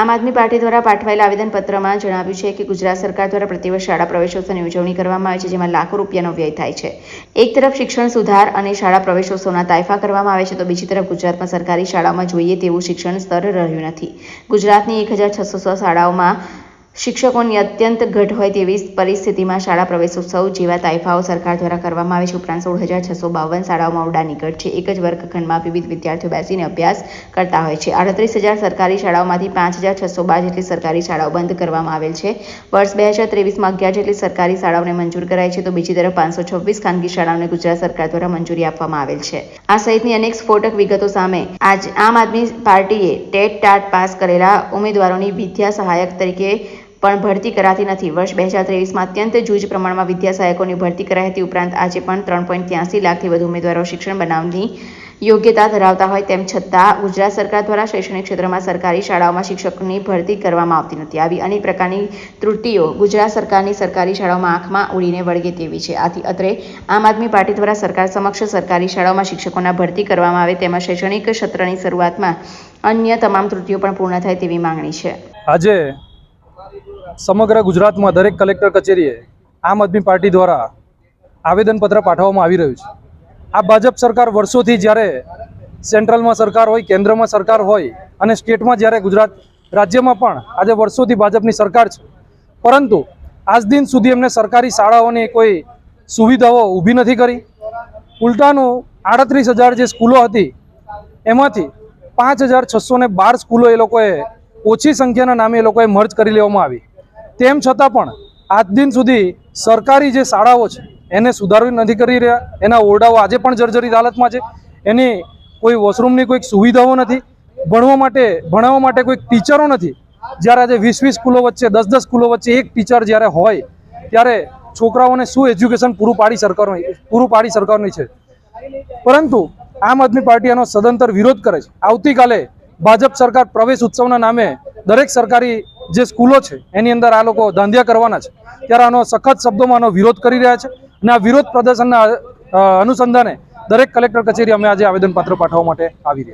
આમ આદમી પાર્ટી દ્વારા પાઠવાયેલા આવેદનપત્રમાં જણાવ્યું છે કે ગુજરાત સરકાર દ્વારા પ્રતિવર્ષ શાળા પ્રવેશોત્સવની ઉજવણી કરવામાં આવે છે, જેમાં લાખો રૂપિયાનો વ્યય થાય છે. એક તરફ શિક્ષણ સુધાર અને શાળા પ્રવેશોત્સવના તાયફા કરવામાં આવે છે, તો બીજી તરફ ગુજરાતમાં સરકારી શાળાઓમાં જોઈએ તેવું શિક્ષણ સ્તર રહ્યું નથી. ગુજરાતની એક હજાર છસો શાળાઓમાં શિક્ષકોની અત્યંત ઘટ હોય તેવી પરિસ્થિતિમાં શાળા પ્રવેશોત્સવ જેવા તાયફાઓ સરકાર દ્વારા કરવામાં આવે છે. ઉપરાંત સોળ હજાર છસો બાવન શાળાઓમાં ઓરડાની ઘટ છે. એક જ વર્ગખંડમાં વિવિધ વિદ્યાર્થીઓ બેસીને અભ્યાસ કરતા હોય છે. આડત્રીસ હજાર સરકારી શાળાઓમાંથી પાંચ હજાર છસો બાર જેટલી સરકારી શાળાઓ બંધ કરવામાં આવેલ છે. વર્ષ બે હજાર ત્રેવીસમાં અગિયાર જેટલી સરકારી શાળાઓને મંજૂર કરાઈ છે. તો બીજી તરફ પાંચસો છવ્વીસ ખાનગી શાળાઓને ગુજરાત સરકાર દ્વારા મંજૂરી આપવામાં આવેલ છે. આ સહિતની અનેક સ્ફોટક વિગતો સામે આજ આમ આદમી પાર્ટીએ ટેટ ટાટ પાસ કરેલા ઉમેદવારોની વિદ્યા સહાયક તરીકે પણ ભરતી કરાતી નથી. વર્ષ બે હજાર ત્રેવીસમાં અત્યંત જૂજ પ્રમાણમાં વિદ્યા સહાયકોની ભરતી કરાઈ હતી ઉપરાંત આજે પણ ત્રણ પોઈન્ટ ત્યાંસી લાખથી વધુ ઉમેદવારો શિક્ષણ બનાવની યોગ્યતા ધરાવતા હોય તેમ છતાં ગુજરાત સરકાર દ્વારા શૈક્ષણિક ક્ષેત્રમાં સરકારી શાળાઓમાં શિક્ષકોની ભરતી કરવામાં આવતી નથી. આવી અનેક પ્રકારની ત્રુટિઓ ગુજરાત સરકારની સરકારી શાળાઓમાં આંખમાં ઉડીને વળગે તેવી છે. આથી અત્રે આમ આદમી પાર્ટી દ્વારા સરકાર સમક્ષ સરકારી શાળાઓમાં શિક્ષકોના ભરતી કરવામાં આવે તેમજ શૈક્ષણિક સત્રની શરૂઆતમાં અન્ય તમામ ત્રુટિઓ પણ પૂર્ણ થાય તેવી માંગણી છે. આજે સમગ્ર ગુજરાતમાં દરેક કલેક્ટર કચેરીએ આમ આદમી પાર્ટી દ્વારા આવેદનપત્ર પાઠવવામાં આવી રહ્યું છે. આ ભાજપ સરકાર વર્ષોથી જ્યારે સેન્ટ્રલમાં સરકાર હોય, કેન્દ્રમાં સરકાર હોય અને સ્ટેટમાં જ્યારે ગુજરાત રાજ્યમાં પણ આજે વર્ષોથી ભાજપની સરકાર છે. પરંતુ આજ દિન સુધી એમને સરકારી શાળાઓની કોઈ સુવિધાઓ ઊભી નથી કરી. ઉલટાનું આડત્રીસ હજાર જે સ્કૂલો હતી, એમાંથી પાંચ હજાર છસો ને બાર સ્કૂલો એ લોકોએ ઓછી સંખ્યાના નામે એ લોકોએ મર્જ કરી લેવામાં આવી. તેમ છતાં પણ આજ દિન સુધી સરકારી જે શાળાઓ છે, એને સુધારવી નથી કરી રહ્યા. એના ઓરડાઓ આજે પણ જર્જરિત હાલતમાં છે. એની કોઈ વોશરૂમની કોઈક સુવિધાઓ નથી. ભણવા માટે, ભણાવવા માટે કોઈક ટીચરો નથી. જ્યારે આજે વીસ વીસ સ્કૂલો વચ્ચે, દસ દસ સ્કૂલો વચ્ચે એક ટીચર જ્યારે હોય, ત્યારે છોકરાઓને શું એજ્યુકેશન પૂરું પાડી સરકાર પૂરું પાડી સરકારની છે? પરંતુ આમ આદમી પાર્ટી આનો સદંતર વિરોધ કરે છે. આવતીકાલે ભાજપ સરકાર પ્રવેશ ઉત્સવના નામે દરેક સરકારી જે સ્કૂલો છે, એની અંદર આ લોકો ધાંધિયા કરવાના છે. ત્યારે આનો સખત શબ્દોમાં આનો વિરોધ કરી રહ્યા છે અને આ વિરોધ પ્રદર્શનના અનુસંધાને દરેક કલેક્ટર કચેરી અમે આજે આવેદનપત્ર પાઠવવા માટે આવી રહ્યા